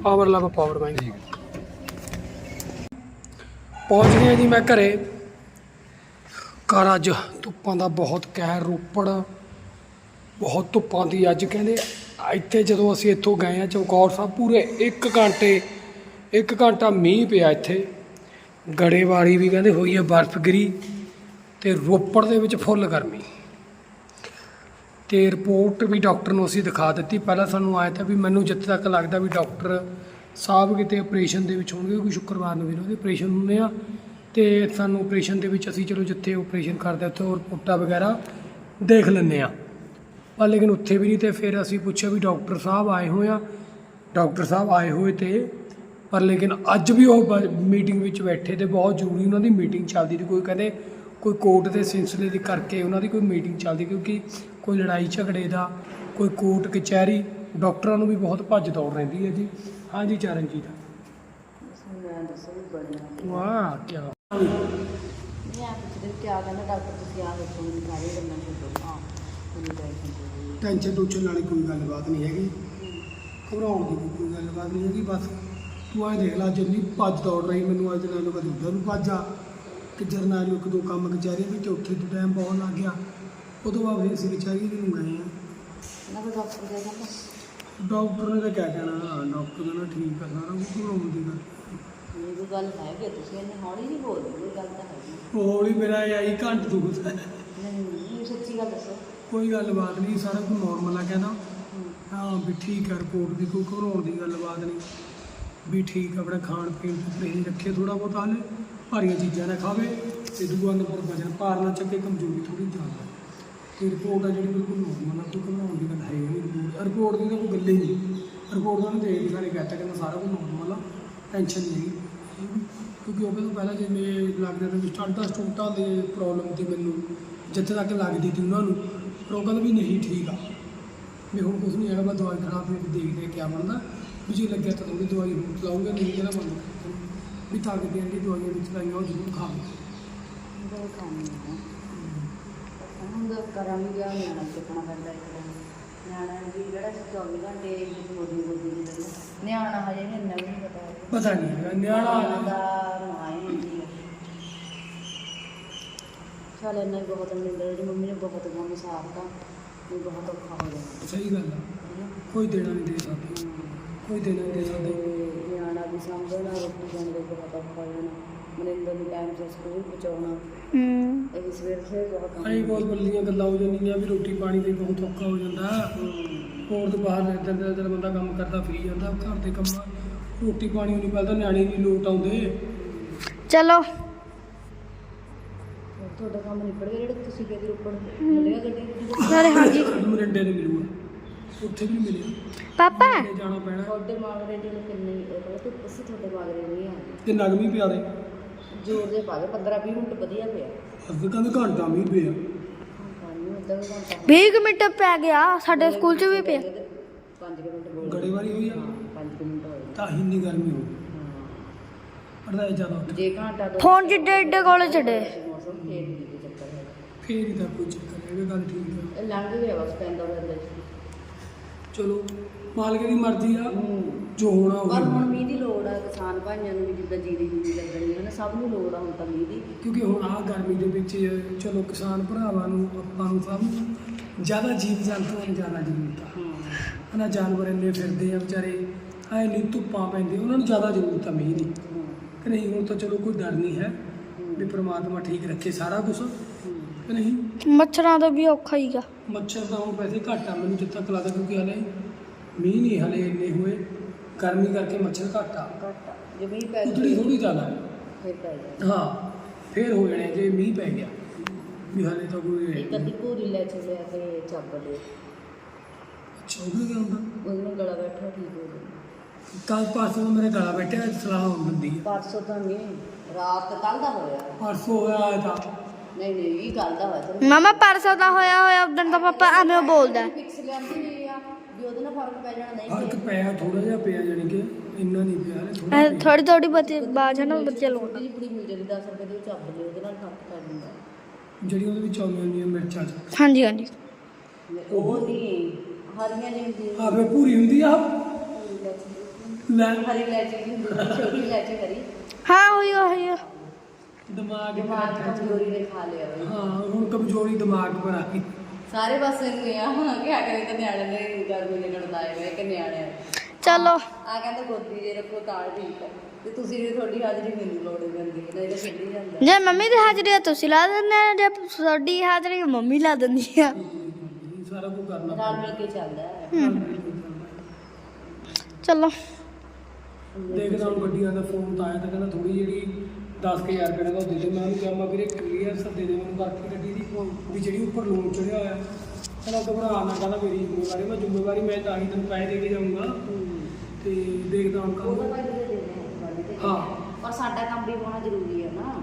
Speaker 1: ਪਾਵਰ ਲਾ ਪਾਵਰ ਬੈਂਕ
Speaker 3: ਠੀਕ ਹੈ।
Speaker 1: ਪਹੁੰਚ ਗਿਆ ਜੀ ਮੈਂ ਘਰੇ। ਘਰ ਅੱਜ ਧੁੱਪਾਂ ਦਾ ਬਹੁਤ ਕਹਿਰ, ਰੋਪੜ। ਬਹੁਤ ਧੁੱਪਾਂ ਦੀ ਅੱਜ ਕਹਿੰਦੇ ਇੱਥੇ ਜਦੋਂ ਅਸੀਂ ਇੱਥੋਂ ਗਏ ਆ ਚਮਕੌਰ ਸਾਹਿਬ, ਪੂਰੇ 1 ਘੰਟੇ 1 ਘੰਟਾ ਮੀਂਹ ਪਿਆ ਇੱਥੇ। ਗੜੇਵਾੜੀ ਵੀ ਕਹਿੰਦੇ ਹੋਈ ਹੈ ਬਰਫ਼ਗਿਰੀ ਤੇ ਰੋਪੜ ਦੇ ਵਿੱਚ ਫੁੱਲ ਗਰਮੀ। ਤੇ ਰਿਪੋਰਟ ਵੀ ਡਾਕਟਰ ਨੂੰ ਅਸੀਂ ਦਿਖਾ ਦਿੱਤੀ। ਪਹਿਲਾਂ ਸਾਨੂੰ ਆਇਆ ਤਾਂ ਵੀ ਮੈਨੂੰ ਜਿੱਥੇ ਤੱਕ ਲੱਗਦਾ ਵੀ ਡਾਕਟਰ ਸਾਹਿਬ ਕਿਤੇ ਆਪਰੇਸ਼ਨ ਦੇ ਵਿੱਚ ਹੋਣਗੇ, ਕਿਉਂਕਿ ਸ਼ੁੱਕਰਵਾਰ ਨੂੰ ਵੀ ਉਹਨਾਂ ਦੇ ਆਪਰੇਸ਼ਨ ਹੁੰਦੇ ਆ। ਤੇ ਸਾਨੂੰ ਆਪਰੇਸ਼ਨ ਦੇ ਵਿੱਚ ਅਸੀਂ ਚਲੋ ਜਿੱਥੇ ਆਪਰੇਸ਼ਨ ਕਰਦੇ ਉੱਥੇ ਉਹ ਰਿਪੋਰਟਾਂ ਵਗੈਰਾ ਦੇਖ ਲੈਂਦੇ ਆ। ਪਰ ਲੇਕਿਨ ਉੱਥੇ ਵੀ ਨਹੀਂ ਤੇ ਫਿਰ ਅਸੀਂ ਪੁੱਛਿਆ ਵੀ ਡਾਕਟਰ ਸਾਹਿਬ ਆਏ ਹੋਏ ਆ। ਡਾਕਟਰ ਸਾਹਿਬ ਆਏ ਹੋਏ ਤੇ, ਪਰ ਲੇਕਿਨ ਅੱਜ ਵੀ ਉਹ ਮੀਟਿੰਗ ਵਿੱਚ ਬੈਠੇ ਤੇ ਬਹੁਤ ਜ਼ਰੂਰੀ ਉਹਨਾਂ ਦੀ ਮੀਟਿੰਗ ਚੱਲਦੀ ਸੀ ਕੋਈ ਕਹਿੰਦੇ ਕੋਈ ਕੋਰਟ ਦੇ ਸਿਲਸਿਲੇ ਦੇ ਕਰਕੇ ਉਹਨਾਂ ਦੀ ਕੋਈ ਮੀਟਿੰਗ ਚੱਲਦੀ, ਕਿਉਂਕਿ ਕੋਈ ਲੜਾਈ ਝਗੜੇ ਦਾ, ਕੋਈ ਕੋਰਟ ਕਚਹਿਰੀ ਡਾਕਟਰਾਂ ਨੂੰ ਵੀ ਬਹੁਤ ਭੱਜ ਦੌੜ ਰਹਿੰਦੀ ਹੈ ਜੀ। ਹਾਂਜੀ ਚਰਨਜੀਤ।
Speaker 2: ਮੈਂ ਦੱਸੋ ਵੀ ਬੜੀਆਂ
Speaker 1: ਵਾਹ ਕੀ
Speaker 2: ਮੈਂ ਆ ਪੁੱਛਦੇ ਕਿਆ ਕਹਿੰਦਾ ਡਾਕਟਰ ਤੁਸੀਂ ਆ ਵੇਖੋ ਮੈਨੂੰ ਸਾਰੇ ਗੱਲਾਂ ਛੱਡੋ। ਹਾਂ ਮੈਨੂੰ ਟੈਨਸ਼ਨ ਕੋਈ
Speaker 1: ਟੈਨਸ਼ਨ ਟੂਸ਼ਨ ਵਾਲੀ ਕੋਈ ਗੱਲਬਾਤ ਨਹੀਂ ਹੈਗੀ। ਘਬਰਾਉਣ ਦੀ ਕੋਈ ਗੱਲਬਾਤ ਨਹੀਂ ਹੈਗੀ ਬਸ ਤੂੰ ਆਏ ਦੇਖ ਲੈ ਜਿੰਨੀ ਭੱਜ ਦੌੜ ਰਹੀ ਮੈਨੂੰ ਅੱਜ ਨਾਲ ਕਦੇ ਉੱਧਰ ਨੂੰ ਭੱਜ। ਆ ਕਿ ਜਰਨੈਲ ਨੂੰ ਇੱਕ ਦੋ ਕੰਮ ਕਚਹਿਰੀ ਵਿੱਚ ਉੱਥੇ ਤੋਂ ਟਾਈਮ ਬਹੁਤ ਲੱਗ ਗਿਆ। ਉਦੋਂ ਬਾਅਦ ਅਸੀਂ ਕਚਹਿਰੀ ਵੀ ਨੂੰ ਗਏ ਆ
Speaker 2: ਨਾ ਕੋਈ ਡਾਕਟਰ ਕਹਿੰਦਾ
Speaker 1: ਡਾਕਟਰ ਨੇ ਤਾਂ ਕਿਆ ਕਹਿਣਾ ਡਾਕਟਰ ਕਹਿੰਦਾ ਠੀਕ ਆ ਸਾਰਾ ਕੁਝ ਘਬਰਾਉਣ ਦੀ ਗੱਲ
Speaker 2: ਇਹ ਕੋਈ ਗੱਲ ਹੈ ਕਿ ਤੁਸੀਂ ਇੰਨੇ ਹੌਲੀ ਨਹੀਂ ਬੋਲਦੇ ਗੱਲ ਤਾਂ ਹੈਗੀ
Speaker 1: ਹੌਲੀ ਮੇਰਾ ਇਹ ਆਈ ਘੰਟ ਦੁਖਦਾ ਹੈ।
Speaker 2: ਨਹੀਂ ਨਹੀਂ ਸੱਚੀ ਗੱਲ ਦੱਸੋ।
Speaker 1: ਕੋਈ ਗੱਲਬਾਤ ਨਹੀਂ ਸਾਰਾ ਕੁਝ ਨਾਰਮਲ ਆ ਕਹਿੰਦਾ।
Speaker 2: ਹੂੰ।
Speaker 1: ਹਾਂ ਵੀ ਠੀਕ ਹੈ ਰਿਪੋਰਟ ਦੀ ਕੋਈ ਘਬਰਾਉਣ ਦੀ ਗੱਲਬਾਤ ਨਹੀਂ। ਵੀ ਠੀਕ ਆਪਣਾ ਖਾਣ ਪੀਣ ਤੇ ਪਰਹੇਜ਼ ਰੱਖੇ ਥੋੜਾ ਬਹੁਤ ਹਾਲੇ ਭਾਰੀਆਂ ਚੀਜ਼ਾਂ ਨਾ ਖਾਵੇ ਤੇ ਦੂਆ ਨੰਬਰ ਵਜਨ ਭਾਰ ਨਾ ਚੱਕੇ ਕਮਜ਼ੋਰੀ ਥੋੜੀ ਜ਼ਿਆਦਾ। ਤੇ ਰਿਪੋਰਟ ਆ ਜਿਹੜੀ ਬਿਲਕੁਲ ਨਾਰਮਲ ਆ ਕੋਈ ਘਬਰਾਉਣ ਦੀ ਗੱਲ ਹੈ ਨਹੀਂ। ਰਿਪੋਰਟ ਰਿਪੋਰਟ ਦੀ ਤਾਂ ਕੋਈ ਗੱਲ ਹੀ ਨਹੀਂ। ਰਿਪੋਰਟ ਦਾ ਉਹਨੇ ਦੇਖ ਕੇ ਸਾਰੇ ਕਹਤਾ ਕਿ ਸਾਰਾ ਕੁਝ ਨਾਰਮਲ ਆ ਟੈਨਸ਼ਨ ਨਹੀਂ ਕਿਉਂਕਿ ਉਹ ਕਹਿੰਦਾ ਪਹਿਲਾਂ ਜੇ ਜਿਵੇਂ ਲੱਗਦਾ ਤਾਂ ਵੀ ਸਟੂਟਾਂ ਦੇ ਪ੍ਰੋਬਲਮ 'ਤੇ ਮੈਨੂੰ, ਜਿੱਥੇ ਤੱਕ ਲੱਗਦੀ ਸੀ ਉਹਨਾਂ ਨੂੰ, ਪਰ ਉਹ ਕਹਿੰਦਾ ਵੀ ਨਹੀਂ ਠੀਕ ਆ। ਵੀ ਹੁਣ ਕੁਝ ਨਹੀਂ ਹੈਗਾ, ਮੈਂ ਦਵਾਈ ਖਰਾਬ ਫਿਰ ਦੇਖਦੇ ਕਿਆ ਬਣਦਾ। ਵੀ ਜੇ ਲੱਗਿਆ ਤਾਂ ਥੋੜੀ ਦਵਾਈ ਹੁਣ ਚਲਾਉਂਗਾ ਨਹੀਂ ਕਹਿੰਦਾ ਬੰਦ ਵੀ ਤਾਕਤ ਦੀਆਂ ਜਿਹੜੀ ਦਵਾਈਆਂ ਵਿੱਚ ਲਾਈਆਂ ਉਹ ਜ਼ਰੂਰ ਖਾਓ
Speaker 2: ਬਹੁਤ ਕੰਮ ਹੈ ਹੁਣ ਦਾ ਕਰਾਂਗੇ ਗਿਆ ਨਿਆਣਾ ਚੁੱਕਣਾ ਪੈਂਦਾ ਇੱਕ ਦਿਨ ਨਿਆਣਾ ਵੀ ਜਿਹੜਾ 24 ਘੰਟੇ ਗੋਦੀ ਗੋਦੀ ਦੀ ਰਹਿੰਦਾ ਨਿਆਣਾ ਹਜੇ ਵੀ ਇੰਨਾ ਵੀ ਨਹੀਂ ਪਤਾ।
Speaker 1: ਪਤਾ ਨਹੀਂ ਹੈਗਾ ਨਿਆਣਾ
Speaker 2: ਦਾ ਮਾਏ ਹੁੰਦੀ ਹੈ। ਚੱਲ ਇੰਨਾ ਹੀ ਬਹੁਤ ਮਿਲਦਾ ਜਿਹੜੀ ਮੰਮੀ ਨੇ ਬਹੁਤ ਕੰਮ ਸਾਰਦਾ ਵੀ ਬਹੁਤ ਔਖਾ ਹੋ ਜਾਂਦਾ।
Speaker 1: ਸਹੀ ਗੱਲ ਆ।
Speaker 2: ਠੀਕ ਹੈ
Speaker 1: ਕੋਈ ਦੇਣਾ ਨਹੀਂ ਦੇ ਸਕਦਾ। ਕੋਈ ਦੇਣਾ ਨਹੀਂ ਦੇ ਸਕਦਾ।
Speaker 2: ਨਿਆਣਾ ਵੀ ਸਾਂਭਣਾ ਰੋਟੀ ਪਾਣੀ ਦਾ ਬਹੁਤ ਔਖਾ ਹੋ ਜਾਣਾ। ਮਨਿੰਦਰ ਨੂੰ ਟਾਈਮ ਸਿਰ ਸਕੂਲ ਪਹੁੰਚਾਉਣਾ।
Speaker 4: ਹੂੰ।
Speaker 2: ਇਹ ਸਵੇਰ ਸੇ ਬਹੁਤ ਕੰਮ
Speaker 1: ਐਂ ਬਹੁਤ ਬੱਲੀਆਂ ਗੱਲਾਂ ਹੋ ਜਾਂਦੀਆਂ ਵੀ ਰੋਟੀ ਪਾਣੀ ਦੇ ਬਹੁਤ ਔਖਾ ਹੋ ਜਾਂਦਾ। ਹੋਰ ਤੋਂ ਬਾਹਰ ਰਹਿੰਦਾ ਦਿਨ ਦਿਨ ਬੰਦਾ ਕੰਮ ਕਰਦਾ ਫਰੀ ਜਾਂਦਾ ਘਰ ਦੇ ਕੰਮਾਂ ਰੋਟੀ ਪਾਣੀ ਨਹੀਂ ਮਿਲਦਾ ਨਿਆਣੇ ਨਹੀਂ ਲੋਟ ਆਉਂਦੇ।
Speaker 4: ਚਲੋ।
Speaker 2: ਤੁਹਾਡਾ ਕੰਮ ਨਿਪੜ ਗਿਆ ਜਿਹੜਾ ਤੁਸੀਂ ਕਹਿੰਦੇ ਰੋਪੜ ਮਿਲਿਆ ਗੱਡੀ?
Speaker 4: ਨਾਲੇ ਹਾਂਜੀ।
Speaker 1: ਮਰਿੰਡੇ ਦੇ ਮਿਲੂਗਾ। ਉੱਥੇ ਵੀ ਮਿਲਿਆ।
Speaker 4: ਪਾਪਾ।
Speaker 1: ਤੇ ਜਾਣਾ ਪੈਣਾ।
Speaker 2: ਤੁਹਾਡੇ ਮਾਗਰੇ ਦੇ ਨੂੰ ਕਿੰਨੇ ਉਹ ਤੇ ਤੁਸੀਂ ਤੁਹਾਡੇ ਮਾਗਰੇ ਨਹੀਂ ਆ
Speaker 1: ਤੇ ਨਗਮੀ ਪਿਆ ਦੇ।
Speaker 2: ਜੋਰ ਦੇ ਪਾ ਕੇ 15 20 ਮਿੰਟ ਵਧੀਆ ਪਿਆ।
Speaker 1: ਅੱਗੇ ਕਹਿੰਦੇ ਘੰਟਾ ਮੀਂਹ ਪਿਆ।
Speaker 2: ਪਾਣੀ ਉਦਾਂ ਵੀ ਘੰਟਾ
Speaker 4: 20 ਮਿੰਟ ਪੈ ਗਿਆ ਸਾਡੇ ਸਕੂਲ 'ਚ ਵੀ ਪਿਆ।
Speaker 2: 5 ਮਿੰਟ ਬੋਲ
Speaker 1: ਗੜੇ ਵਾਰੀ ਹੋਈ ਆ?
Speaker 2: 5 ਮਿੰਟ ਹੋਏ
Speaker 1: ਤਾਂ ਹੀ ਇੰਨੀ ਗਰਮੀ ਹੋ ਗਈ।
Speaker 2: ਹਾਂ।
Speaker 1: ਪੜਦਾ ਜ਼ਿਆਦਾ ਉੱਥੇ।
Speaker 2: ਜੇ ਘੰਟਾ ਦੋ
Speaker 4: ਫੋਨ ਜਿੱਡੇ ਏਡੇ ਕੋਲੇ ਛੱਡੇ।
Speaker 2: ਮੌਸਮ ਫੇਰ ਨਹੀਂ ਕੋਈ ਚੱਕਰ ਹੈ।
Speaker 1: ਫੇਰ ਹੀ ਤਾਂ ਕੋਈ ਚੱਕਰ ਨਹੀਂ ਇਹ ਗੱਲ ਠੀਕ ਆ।
Speaker 2: ਇਹ ਲੰਘ ਗਿਆ ਬਸ ਪੈਂਦਾ ਪੈਂਦਾ
Speaker 1: ਚਲੋ। ਮਾਲਕ ਦੀ ਮਰਜ਼ੀ ਆ ਜੋ ਹੋਣਾ
Speaker 2: ਪਰ ਹੁਣ।
Speaker 1: ਹੋਣਾ।
Speaker 2: ਮੀਂਹ ਦੀ ਲੋੜ ਆ ਕਿਸਾਨ ਭਾਈਆਂ ਨੂੰ ਵੀ ਜਿੱਦਾਂ ਜੀਰੀ ਜੂਰੀ ਲੱਗਣੀ ਹੈ ਨਾ ਸਭ ਨੂੰ ਲੋੜ ਆ ਹੁਣ ਤਾਂ ਮੀਂਹ ਦੀ।
Speaker 1: ਕਿਉਂਕਿ ਹੁਣ ਆਹ ਗਰਮੀ ਦੇ ਵਿੱਚ ਚਲੋ ਕਿਸਾਨ ਭਰਾਵਾਂ ਨੂੰ ਆਪਾਂ ਨੂੰ ਸਭ ਨੂੰ ਜ਼ਿਆਦਾ ਜੀਵ ਜੰਤੂਆਂ ਨੂੰ ਜ਼ਿਆਦਾ ਜ਼ਰੂਰਤ ਆ।
Speaker 2: ਹਾਂ।
Speaker 1: ਹਨਾ ਜਾਨਵਰ ਇੰਨੇ ਫਿਰਦੇ ਆ ਵਿਚਾਰੇ ਐ ਨਹੀਂ ਧੁੱਪਾਂ ਪੈਂਦੇ ਉਹਨਾਂ ਨੂੰ ਜ਼ਿਆਦਾ ਜ਼ਰੂਰਤ ਆ ਮੀਂਹ ਦੀ। ਕਿ ਨਹੀਂ ਹੁਣ ਤਾਂ ਚਲੋ ਕੋਈ ਡਰ ਨਹੀਂ ਹੈ ਵੀ ਪ੍ਰਮਾਤਮਾ ਠੀਕ ਰੱਖੇ ਸਾਰਾ ਕੁਝ ਕਿ ਨਹੀਂ?
Speaker 4: ਮੱਛਰਾਂ ਦਾ ਵੀ ਔਖਾ ਹੀਗਾ
Speaker 1: ਮੱਛਰ ਤਾਂ ਹੁਣ ਪੈਸੇ ਘੱਟ ਆ ਮੈਨੂੰ ਜਿੱਥੇ ਤੱਕ ਲੱਗਦਾ ਕਿਉਂਕਿ ਹਲੇ ਮੀਂਹ ਨਹੀਂ ਹਲੇ ਇੰਨੇ ਹੋਏ ਗਰਮੀ ਕਰਕੇ ਮੱਛਰ ਘੱਟ ਆ।
Speaker 2: ਘੱਟ ਆ। ਜੇ ਮੀਂਹ ਪੈ
Speaker 1: ਉਤੜੀ ਥੋੜੀ ਜ਼ਿਆਦਾ। ਹੈ
Speaker 2: ਫੇਰ ਪੈ ਜਾਏ
Speaker 1: ਹਾਂ ਫੇਰ ਹੋ ਜਾਣੇ ਜੇ ਮੀਂਹ ਪੈ ਗਿਆ। ਵੀ ਹਲੇ ਤਾਂ ਕੋਈ
Speaker 2: ਇੱਕ ਅੱਧੀ ਭੂਰੀ ਲੈ ਚਲਿਆ ਕੇ ਚੱਬ ਦੇ
Speaker 1: ਅੱਛਾ ਉਹ ਵੀ ਕੀ ਹੁੰਦਾ
Speaker 2: ਉਹਦੇ ਨਾਲ ਗਲਾ ਬੈਠਾ ਠੀਕ ਹੋ ਜਾਂਦਾ
Speaker 1: ਕੱਲ ਪਾਸੋਂ ਮੇਰੇ ਗਲਾ ਬੈਠਿਆ ਸਲਾਹ ਹੁੰਦੀ ਹੈ
Speaker 2: ਪਰਸੋਂ ਤਾਂ ਨਹੀਂ ਰਾਤ ਕੱਲ ਦਾ ਹੋਇਆ।
Speaker 1: ਪਰਸੋਂ ਹੋਇਆ ਇਹ ਤਾਂ।
Speaker 2: ਨਹੀਂ ਨਹੀਂ ਇਹ ਕੱਲ ਦਾ ਹੋਇਆ।
Speaker 4: ਮਾਮਾ ਪਰਸੋਂ ਦਾ ਹੋਇਆ ਹੋਇਆ ਉਦੋਂ ਦਾ ਪਾਪਾ ਐਵੇਂ ਬੋਲਦਾ।
Speaker 2: ਫਿਕਸ ਲਿਆਂਦੀ ਨਹੀਂ ਆ। ਵੀ ਉਹਦੇ ਨਾਲ ਫ਼ਰਕ ਪੈ ਜਾਣਾ ਨਹੀਂ
Speaker 1: ਫ਼ਰਕ ਪਿਆ ਥੋੜਾ ਜਿਹਾ ਪਿਆ ਜਾਣੀ ਕਿ ਇੰਨਾ ਨਹੀਂ ਪਿਆ ਥੋੜਾ ਪਿਆ।
Speaker 4: ਥੋੜੀ ਥੋੜੀ ਬੱਚੇ ਬਾਜ ਹੈ ਨਾ ਬੱਚੇ ਲਾਉਣ
Speaker 2: ਜਿਹੀ ਕੁੜੀ ਮਿਲ ਜਾਂਦੀ 10 ਰੁਪਏ ਦੀ ਉਹ ਚੱਬ ਲਈ ਉਹਦੇ ਨਾਲ ਫ਼ਰਕ ਪੈ ਜਾਂਦਾ
Speaker 1: ਜਿਹੜੀ ਉਹਦੇ ਵਿੱਚ ਆਉਂਦੀਆਂ ਹੁੰਦੀਆਂ ਮਿਰਚਾਂ ਚ।
Speaker 4: ਹਾਂਜੀ ਹਾਂਜੀ।
Speaker 2: ਉਹ ਨਹੀਂ ਹਰੀਆਂ ਨਹੀਂ ਹੁੰਦੀਆਂ
Speaker 1: ਆ ਫੇ ਪੂਰੀ ਹੁੰਦੀ ਆ ਲੈ।
Speaker 2: ਹਰੀ ਨਹੀਂ ਹੁੰਦੀ ਛੋਟੀ ਇਲਾਇਚੀ ਹਰੀ।
Speaker 4: ਹਾਂ ਹੋਈ ਹੋਈ ਆ।
Speaker 1: ਦਿਮਾਗ
Speaker 2: ਦਿਮਾਗ ਕਮਜ਼ੋਰੀ ਦੇ ਖਾ ਲਿਆ
Speaker 1: ਹਾਂ ਹੁਣ ਕਮਜ਼ੋਰੀ ਦਿਮਾਗ ਪਰ ਆ ਗਈ।
Speaker 2: ਸਾਰੇ ਪਾਸੇ ਨੂੰ ਆ। ਕਿਆ ਕਰੇ ਤਾਂ ਨਿਆਣੇ ਨੇ ਗਰਮੀ ਨੇ ਲੜਦਾਏ ਵੇ ਕਿ ਨਿਆਣੇ ਆ।
Speaker 4: ਚਲੋ।
Speaker 2: ਆ ਕਹਿੰਦੇ ਗੋਦੀ ਜੇ ਰੱਖੋ ਤਾਂ ਠੀਕ ਹੈ ਤੇ ਤੁਸੀਂ ਵੀ ਤੁਹਾਡੀ ਹਾਜ਼ਰੀ ਮੈਨੂੰ ਲੋੜ ਪੈਂਦੀ ਹੈ ਨਹੀਂ ਤਾਂ ਖੇਡੀ ਜਾਂਦਾ।
Speaker 4: ਜੇ ਮੰਮੀ ਦੀ ਹਾਜ਼ਰੀ ਆ ਤੁਸੀਂ ਲਾ ਦਿੰਦੇ ਆ ਜੇ ਤੁਹਾਡੀ ਹਾਜ਼ਰੀ ਮੰਮੀ ਲਾ ਦਿੰਦੀ ਆ।
Speaker 1: ਸਾਰਾ ਕੁਝ ਕਰਨਾ
Speaker 2: ਨਾਲ ਮਿਲ ਕੇ ਚੱਲਦਾ ਹੈ।
Speaker 4: ਚਲੋ।
Speaker 1: ਦੇਖਦਾ ਹੁਣ ਗੱਡੀਆਂ ਦਾ ਫੋਨ ਤਾਂ ਆਇਆ ਤਾਂ ਕਹਿੰਦਾ ਥੋੜੀ ਜਿਹੜੀ 10000 ਰੁਪਏ ਦਾ ਉਹ ਦੇ ਦੇ ਮੈਂ ਉਹਨੂੰ ਕਿਹਾ ਮੈਂ ਵੀਰੇ ਕਲੀਅਰ ਸੱਦੇ ਦੇ ਮੈਨੂੰ ਕਰਕੇ ਗੱਡੀ ਦੀ ਵੀ ਜਿਹੜੀ ਉੱਪਰ ਲੋਨ ਚੜਿਆ ਹੋਇਆ। ਕਹਿੰਦਾ ਘਬਰਾ ਨਾ ਕਹਿੰਦਾ ਮੇਰੀ ਜ਼ਿੰਮੇਵਾਰੀ ਮੈਂ ਜ਼ਿੰਮੇਵਾਰੀ ਮੈਂ ਤਾਂ ਹੀ ਤੈਨੂੰ ਪੈਸੇ ਦੇ ਕੇ ਜਾਊਂਗਾ। ਤੇ ਦੇਖਦਾ ਹਾਂ
Speaker 2: ਉਹ ਤਾਂ
Speaker 1: ਕੱਲ
Speaker 2: ਭਾਈ ਦੇ ਦੇਣੇ
Speaker 1: ਹਾਂ।
Speaker 2: ਪਰ ਸਾਡਾ ਕੰਮ ਵੀ ਹੋਣਾ ਜ਼ਰੂਰੀ ਹੈ ਨਾ।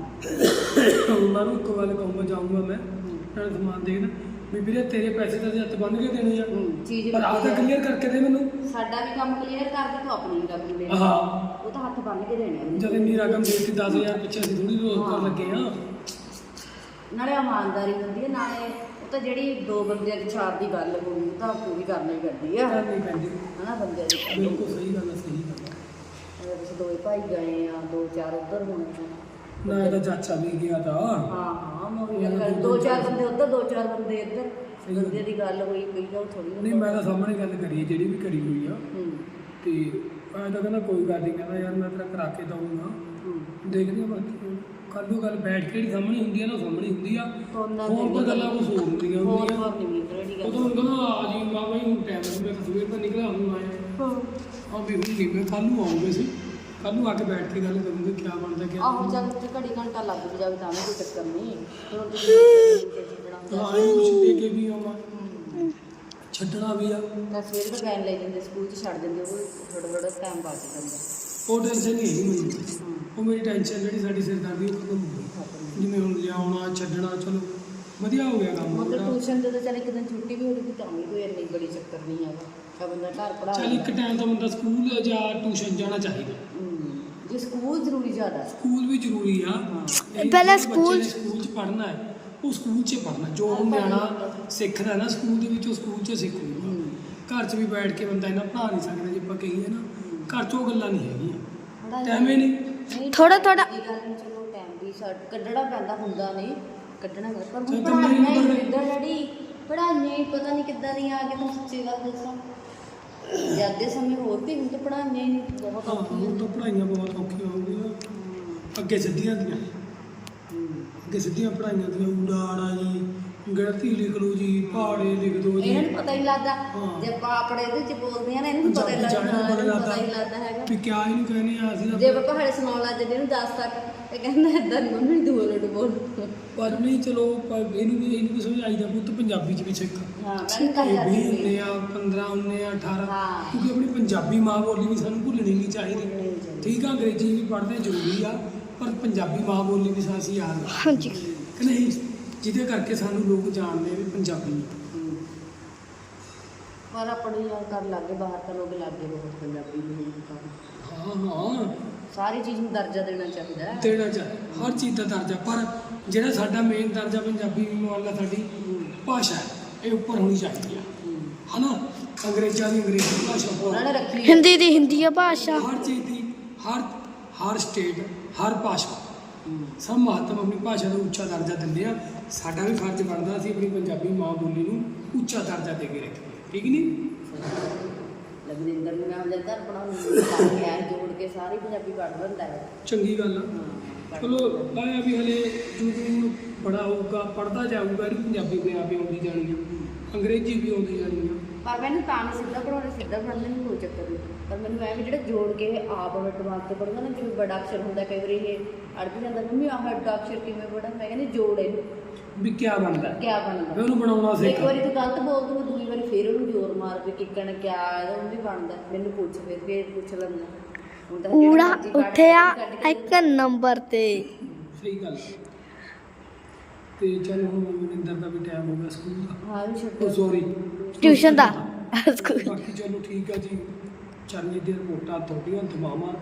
Speaker 1: ਉਹਨਾਂ ਨੂੰ ਇੱਕ ਵਾਰ ਕਹੂੰਗਾ ਜਾਊਂਗਾ ਮੈਂ। ਨਾਲ ਸਮਾਨ ਦੇਖਦਾ ਵੀ ਵੀਰੇ ਤੇਰੇ ਪੈਸੇ ਤਾਂ ਹੱਥ ਬੰਨ ਕੇ ਦੇਣੇ ਆ। ਪਰ ਆਹ ਤਾਂ ਕਲੀਅਰ ਕਰਕੇ ਦੇ ਮੈਨੂੰ।
Speaker 2: ਸਾਡਾ ਵੀ ਕੰਮ ਕਲੀਅਰ ਕਰ ਦੇ ਤੂੰ ਆਪਣੀ ਵੀ ਰਕਮ ਦੇ
Speaker 1: ਹਾਂ।
Speaker 2: ਤਾਂ ਹੱਥ ਬੰਨ ਕੇ ਦੇਣੇ
Speaker 1: ਜਦ ਇੰਨੀ ਰਕਮ ਦੇਤੀ 10000 ਪਿੱਛੇ ਅਸੀਂ ਥੋੜੀ ਰੋਜ਼ ਕਰ ਲੱਗੇ ਆ
Speaker 2: ਨਾਲੇ ਇਮਾਨਦਾਰੀ ਹੁੰਦੀ ਹੈ ਨਾਲੇ ਉਹ ਤਾਂ ਜਿਹੜੀ ਦੋ ਬੰਦਿਆਂ ਦੀ ਚਾਰ ਦੀ ਗੱਲ ਉਹ ਤਾਂ ਪੂਰੀ ਕਰਨੀ ਪੈਂਦੀ ਆ।
Speaker 1: ਕਰਨੀ ਪੈਂਦੀ।
Speaker 2: ਹਨਾ ਬੰਦਿਆਂ ਦੀ।
Speaker 1: ਬਿਲਕੁਲ ਸਹੀ ਗੱਲ ਹੈ ਸਹੀ ਗੱਲ ਹੈ
Speaker 2: ਦੋਏ ਭਾਈ ਗਏ ਆ ਦੋ ਚਾਰ ਉੱਧਰ ਹੋਣੇ
Speaker 1: ਨਾ ਇਹਦਾ ਚਾਚਾ ਵੀ ਗਿਆ ਤਾਂ।
Speaker 2: ਹਾਂ ਹਾਂ ਮੈਂ ਉਹੀ ਗੱਲ ਕਰ- ਦੋ ਚਾਰ ਬੰਦੇ ਉੱਧਰ ਦੋ ਚਾਰ ਬੰਦੇ ਇੱਧਰ। ਬੰਦੇ ਦੀ ਗੱਲ ਹੋਈ ਕੋਈ ਗੱਲ ਥੋੜੀ
Speaker 1: ਨਹੀਂ ਮੈਂ ਤਾਂ ਸਾਹਮਣੇ ਗੱਲ ਕਰੀ ਜਿਹੜੀ ਵੀ ਕਰੀ ਹੋਈ ਆ। ਤੇ ਮੈਂ ਤਾਂ ਕਹਿੰਦਾ ਕੋਈ ਗੱਲ ਨਹੀਂ ਕਹਿੰਦਾ ਯਾਰ ਮੈਂ ਤੇਰਾ ਕਰਾ ਕੇ ਦਊਂਗਾ।
Speaker 2: ਹੂੰ।
Speaker 1: ਦੇਖਦੇ ਆ ਬਾਕੀ ਕੱਲ ਨੂੰ ਗੱਲ ਬੈਠ ਕੇ ਜਿਹੜੀ ਸਾਹਮਣੇ ਹੁੰਦੀ ਆ ਨਾ ਉਹ ਸਾਹਮਣੇ ਹੁੰਦੀ ਆ।
Speaker 2: ਫੋਨਾਂ
Speaker 1: ਤੇ ਗੱਲਾਂ ਕੁਝ ਹੋਰ ਹੁੰਦੀਆਂ
Speaker 2: ਹੋਰ
Speaker 1: ਹੁੰਦੀਆਂ।
Speaker 2: ਹੋਰ ਨਹੀਂ ਮਿਲ ਰਹੀ
Speaker 1: ਉਹ ਤਾਂ
Speaker 2: ਗੱਲ
Speaker 1: ਹੁੰਦਾ ਨਾ ਆ ਜੀ ਮਾਂ ਬਾਈ ਹੁਣ ਟਾਈਮ ਹੋ ਗਿਆ ਸਵੇਰ ਦਾ ਨਿਕਲਿਆ ਹੁਣ ਆਇਆ। ਹਾਂ। ਵੀ ਹੁਣ ਨਹੀਂ ਮੈਂ ਕੱਲ ਨੂੰ ਆਉਂਗਾ ਸੀ। ਕੱਲ ਨੂੰ ਆ ਕੇ ਬੈਠ ਕੇ ਗੱਲ ਕਰੂੰਗੇ ਕੀ ਬਣਦਾ ਕੀ
Speaker 2: ਆਹੋ ਚੱਲ ਉੱਥੇ ਘੜੀ ਘੰਟਾ ਲੱਗ ਜਾਵੇ ਤਾਂ ਵੀ ਕੋਈ ਚੱਕਰ ਨਹੀਂ ਉਹ ਤੁਸੀਂ ਛੱਡਣਾ ਹੁੰਦਾ
Speaker 1: ਹਾਂ ਕੁਝ ਦੇ ਕੇ ਵੀ ਆਵਾਂ ਛੱਡਣਾ ਵੀ ਆ।
Speaker 2: ਤਾਂ ਸਵੇਰ ਦਾ ਗੈਨ ਲੈ ਜਾਂਦੇ ਸਕੂਲ 'ਚ ਛੱਡ ਦਿੰਦੇ ਉਹ ਥੋੜਾ ਥੋੜਾ ਟਾਈਮ ਕੇ ਜਾਂਦਾ
Speaker 1: ਉਹ ਟੈਨਸ਼ਨ ਨਹੀਂ ਹੈਗੀ ਮੈਨੂੰ ਉਹ ਮੇਰੀ ਟੈਨਸ਼ਨ ਜਿਹੜੀ ਸਾਡੀ ਸਿਰਦਰਦੀ ਉਹ ਖਤਮ ਹੋ ਗਈ। ਜਿਵੇਂ ਹੁਣ ਲਿਆਉਣਾ ਛੱਡਣਾ ਚਲੋ ਵਧੀਆ ਹੋ ਗਿਆ ਕੰਮ।
Speaker 2: ਮਤਲਬ
Speaker 1: ਉਹਦਾ।
Speaker 2: ਟਿਊਸ਼ਨ ਤੇ ਤਾਂ ਚੱਲ ਇੱਕ ਦਿਨ ਛੁੱਟੀ ਵੀ ਹੋ ਗਈ ਤਾਂ ਵੀ ਕੋਈ ਇੰਨੀ ਬੜੀ ਚੱਕਰ ਨਹੀਂ ਹੈਗਾ। ਤਾਂ ਬੰਦਾ ਘਰ ਪੜਾ
Speaker 1: ਚੱਲ ਇੱਕ ਟਾਈਮ ਤਾਂ ਬੰਦਾ ਸਕੂਲ ਜਾਂ ਟਿਊਸ਼ਨ ਜਾਣਾ ਚਾਹੀਦਾ।
Speaker 2: ਜੇ ਸਕੂਲ ਜ਼ਰੂਰੀ ਜ਼ਿਆਦਾ।
Speaker 1: ਸਕੂਲ ਵੀ ਜ਼ਰੂਰੀ ਆ। ਇਹ
Speaker 4: ਪਹਿਲਾਂ
Speaker 1: ਜਿਹੜੇ ਬੱਚੇ
Speaker 4: ਸਕੂਲ-
Speaker 1: ਨੇ ਸਕੂਲ 'ਚ ਪੜ੍ਹਨਾ ਹੈ। ਉਹ ਸਕੂਲ 'ਚ ਪੜ੍ਹਨਾ ਜੋ ਉਹ ਨਿਆਣਾ ਸਿੱਖਦਾ ਨਾ ਸਕੂਲ ਦੇ ਵਿੱਚ ਉਹ ਸਕੂਲ 'ਚ ਸਿੱਖੂਗਾ ਘਰ 'ਚ ਵੀ ਬੈਠ ਕੇ ਬੰਦਾ ਇਹਨਾਂ ਪੜ੍ਹਾ ਨਹੀਂ ਸਕਦਾ ਜੇ ਆਪਾਂ ਕਹੀਏ ਨਾ। ਘਰ 'ਚ ਉਹ ਗੱਲਾਂ ਨਹੀਂ ਹੈਗੀਆਂ। ਟਾਈਮ ਹੀ ਨਹੀਂ।
Speaker 2: ਨਹੀਂ,
Speaker 4: ਥੋੜ੍ਹਾ- ਥੋੜ੍ਹਾ-
Speaker 2: ਇਹ ਗੱਲ ਨਹੀਂ ਚਲੋ ਟਾਈਮ ਵੀ ਸਾ ਕੱਢਣਾ ਪੈਂਦਾ ਹੁੰਦਾ ਨਹੀਂ। ਕੱਢਣਾ ਪਰ ਹੁਣ
Speaker 1: ਤਾਂ ਮੇਰੀ
Speaker 2: ਪੜ੍ਹਾਈਆਂ ਹੀ
Speaker 1: ਉਮਰ-
Speaker 2: ਜਿੱਦਾਂ ਜਿਹੜੀ ਪੜ੍ਹਾਈਆਂ ਹੀ ਪਤਾ ਨਹੀਂ ਕਿੱਦਾਂ ਦੀਆਂ ਆ ਕੇ ਤੁਹਾਨੂੰ ਸੱਚੀ ਗੱਲ ਦੱਸਾਂ। ਜਦ ਦੇ ਸਮੇਂ ਹੋਰ ਵੀ ਹੁਣ ਤਾਂ ਪੜ੍ਹਾਈਆਂ ਹੀ ਨਹੀਂ। ਬਹੁਤ ਔਖੀਆਂ
Speaker 1: ਹੁਣ ਤਾਂ ਪੜ੍ਹਾਈਆਂ ਬਹੁਤ ਔਖੀਆਂ ਹੋ ਗਈਆਂ। ਅੱਗੇ ਸਿੱਧੀਆਂ ਦੀਆਂ ਅੱਗੇ ਸਿੱਧੀਆਂ ਪੜ੍ਹਾਈਆਂ ਦੀਆਂ ਊੜਾ ਜੀ ਗਣਤੀ ਲਿਖ ਲਓ ਜੀ ਪਹਾੜੇ ਲਿਖ ਦਿਓ ਜੀ।
Speaker 2: ਇਹਨਾਂ ਨੂੰ ਪਤਾ ਹੀ ਨਹੀਂ ਲੱਗਦਾ। ਜੇ ਆਪਾਂ ਆਪਣੇ ਇਹਦੇ ਚ ਬੋਲਦੇ ਆ ਨਾ ਇਹਨੂੰ ਪਤਾ ਹੀ ਲੱਗਦਾ
Speaker 1: ਜਾਣਨ
Speaker 2: ਇਹਨਾਂ
Speaker 1: ਨੂੰ
Speaker 2: ਨੂੰ
Speaker 1: ਪਤਾ
Speaker 2: ਪਤਾ ਹੀ ਲੱਗਦਾ ਹੈਗਾ।
Speaker 1: ਵੀ ਕਿਆ ਇਹਨੂੰ ਕਹਿੰਦੇ ਆ ਅਸੀਂ
Speaker 2: ਜੇ
Speaker 1: ਤਾਂ
Speaker 2: ਆਪਾਂ ਪਹਾੜੇ ਸੁਣਾਉਣ ਲੱਗ ਜਾਂਦੇ ਇਹਨੂੰ 10 ਤੱਕ ਇਹ ਕਹਿੰਦਾ ਇਦਾਂ ਨਹੀਂ ਮੰਮੀ ਦੂਰ ਲਟ ਬੋਲ।
Speaker 1: ਪਰ ਨਹੀਂ ਚਲੋ ਪਰ ਇਹਨੂੰ ਵੀ ਇਹਨੂੰ ਵੀ ਸਮਝ ਆਈਦਾ ਪੁੱਤ ਪੰਜਾਬੀ ਚ ਵੀ ਸਿੱਖ।
Speaker 2: ਹਾਂ ਮੈਂ ਤਾਂ
Speaker 1: ਇਹ 20
Speaker 2: ਕਰਦੀ
Speaker 1: ਹੁੰਦੇ ਆ 15 ਹੁੰਦੇ ਆ 18
Speaker 2: ਹਾਂ।
Speaker 1: ਕਿਉਂਕਿ ਆਪਣੀ ਪੰਜਾਬੀ ਮਾਂ ਬੋਲੀ ਵੀ ਸਾਨੂੰ ਭੁੱਲਣੀ ਚਾਹੀਦੀ।
Speaker 2: ਭੁੱਲਣੀ ਨਹੀਂ ਚਾਹੀਦੀ।
Speaker 1: ਠੀਕ ਆ ਅੰਗਰੇਜ਼ੀ ਵੀ ਪੜ੍ਹਦੇ ਜ਼ਰੂਰੀ ਆ। ਪਰ ਪੰਜਾਬੀ ਮਾਂ ਬੋਲੀ ਵੀ ਸਾਸੀ ਯਾਦ ਰੱਖਣੀ।
Speaker 4: ਹਾਂਜੀ।
Speaker 1: ਕਿ ਨਹੀਂ ਜਿਹਦੇ ਕਰਕੇ ਸਾਨੂੰ ਲੋਕ ਜਾਣਦੇ ਆ ਵੀ ਪੰਜਾਬੀ ਆ।
Speaker 2: ਪਰ ਆਪਣੇ ਯਾਰ ਕਰ ਲੱਗੇ ਬਾਹਰ ਤਾਂ ਲੋਕ ਲੱਗੇ ਬਹੁਤ ਪੰਜਾਬੀ ਨੂੰ ਕੰਮ
Speaker 1: ਹਾਂ ਹਾਂ।
Speaker 2: ਸਾਰੀ ਚੀਜ਼ ਨੂੰ ਦਰਜਾ ਦੇਣਾ ਚਾਹੀਦਾ ਹੈ।
Speaker 1: ਦੇਣਾ ਚਾਹੀਦਾ ਹਰ ਚੀਜ਼ ਦਾ ਦਰਜਾ। ਪਰ ਜਿਹੜਾ ਸਾਡਾ ਮੇਨ ਦਰਜਾ ਪੰਜਾਬੀ ਮਾਲਾ ਸਾਡੀ ਭਾਸ਼ਾ ਹੈ, ਇਹ ਉੱਪਰ ਹੋਣੀ ਚਾਹੀਦੀ ਆ। ਹਨਾ? ਅੰਗਰੇਜ਼ਾਂ ਦੀ ਅੰਗਰੇਜ਼ੀ ਭਾਸ਼ਾ
Speaker 2: ਉਹਨਾਂ ਨੇ
Speaker 1: ਬਹੁਤ
Speaker 2: ਰੱਖੀ ਹੈ।
Speaker 4: ਹਿੰਦੀ ਦੀ ਹਿੰਦੀ ਆ ਭਾਸ਼ਾ।
Speaker 1: ਹਰ ਚੀਜ਼ ਦੀ ਹਰ ਹਰ ਸਟੇਟ ਹਰ ਭਾਸ਼ਾ। ਸਭ ਮਹੱਤਵ ਆਪਣੀ ਭਾਸ਼ਾ ਦਾ ਉੱਚਾ ਦਰਜਾ ਦਿੰਦੇ ਆ। ਸਾਡਾ ਵੀ ਫਰਜ਼ ਬਣਦਾ ਅਸੀਂ ਆਪਣੀ ਪੰਜਾਬੀ ਮਾਂ ਬੋਲੀ ਨੂੰ ਉੱਚਾ ਦਰਜਾ ਦੇ ਕੇ ਰੱਖੀਏ। ਠੀਕ ਨਹੀਂ?
Speaker 2: ਲਖਵਿੰਦਰ ਨੂੰ ਮੈਂ ਉਹਦੇ ਘਰ ਪੜਾਉਣ ਕੇ ਆਇਆ ਜੋੜ ਕੇ ਸਾਰੀ ਪੰਜਾਬੀ ਪੜ੍ਹ ਲੈਂਦਾ ਹੈ।
Speaker 1: ਚੰਗੀ ਗੱਲ ਆ। ਚਲੋ ਆਇਆ ਵੀ ਹਲੇ ਜਦੋਂ ਬੜਾ ਹੋਊਗਾ ਪੜਦਾ ਜਾਊਗਾ ਇਹਨੂੰ ਪੰਜਾਬੀ ਆਪਣੇ ਆਪ ਹੀ ਆਉਂਦੀ ਜਾਣੀ ਆ। ਅੰਗਰੇਜ਼ੀ ਵੀ ਆਉਂਦੀ ਜਾਣੀ ਆ।
Speaker 2: ਪਰ ਮੈਨੂੰ ਤਾਂ ਨਹੀਂ ਸਿੱਧਾ ਪੜਾਉਣੇ ਸਿੱਧਾ ਪੜ੍ਹਨ ਨੂੰ ਕੋਈ ਚੱਕਰ ਨਹੀਂ। ਪਰ ਮੈਨੂੰ ਐਵੇਂ ਜਿਹੜਾ ਜੋੜ ਕੇ ਆਪ ਆਪਣੇ ਦਿਮਾਗ ਤੇ ਪੜ੍ਹਦਾ ਨਾ ਜਿਵੇਂ ਬੜਾ ਅਕਸ਼ਰ ਹੁੰਦਾ ਕਈ ਵਾਰੀ ਇਹ ਅੜ ਵੀ ਜਾਂਦਾ ਮੰਮੀ ਆਹ ਵੱਡਾ ਅਕਸ਼ਰ ਕਿਵੇਂ ਪੜਾਂ ਮੈਂ ਕਹਿੰਦੀ ਜੋੜ ਇਹਨੂੰ।
Speaker 1: ਵੀ ਕੀ ਬਣਦਾ?
Speaker 2: ਕਿਆ
Speaker 1: ਫਿਰ
Speaker 2: ਬਣਦਾ
Speaker 1: ਉਹਨੂੰ ਬਣਾਉਣਾ
Speaker 2: ਇੱਕ
Speaker 1: ਸਿੱਖ
Speaker 2: ਵਾਰੀ ਤੂੰ ਗਲਤ ਬੋਲ ਦੂੰ ਦੂਜੀ ਵਾਰੀ ਫੇਰ ਉਹਨੂੰ ਜ਼ੋਰ ਮਾਰ ਕੇ ਕਿੱਕਣ ਕਿਆ ਇਹਦਾ ਉਹ ਵੀ ਬਣਦਾ। ਮੈਨੂੰ ਪੁੱਛ ਫਿਰ ਫੇਰ ਪੁੱਛ ਲੈਂਦਾ।
Speaker 4: ਊੜਾ
Speaker 2: ਕੇ
Speaker 4: ਉੱਠਿਆ
Speaker 2: ਕੇ
Speaker 4: ਇੱਕ ਨੰਬਰ ਤੇ।
Speaker 1: ਸਹੀ ਗੱਲ ਤੇ ਚਲ ਹੁਣ ਮਨਿੰਦਰ ਦਾ ਵੀ ਟਾਈਮ ਹੋ ਗਿਆ ਸਕੂਲ ਦਾ।
Speaker 2: ਹਾਂ ਵੀ
Speaker 1: ਉਹ ਸੌਰੀ
Speaker 4: ਟਿਊਸ਼ਨ ਦਾ। ਸਕੂਲ
Speaker 1: ਬਾਕੀ ਚਲੋ ਠੀਕ ਆ ਜੀ। ਚਰਨੀ ਦੇ ਰਿਪੋਰਟਾਂ ਤੁਹਾਡੀਆਂ ਦਵਾਵਾਂ।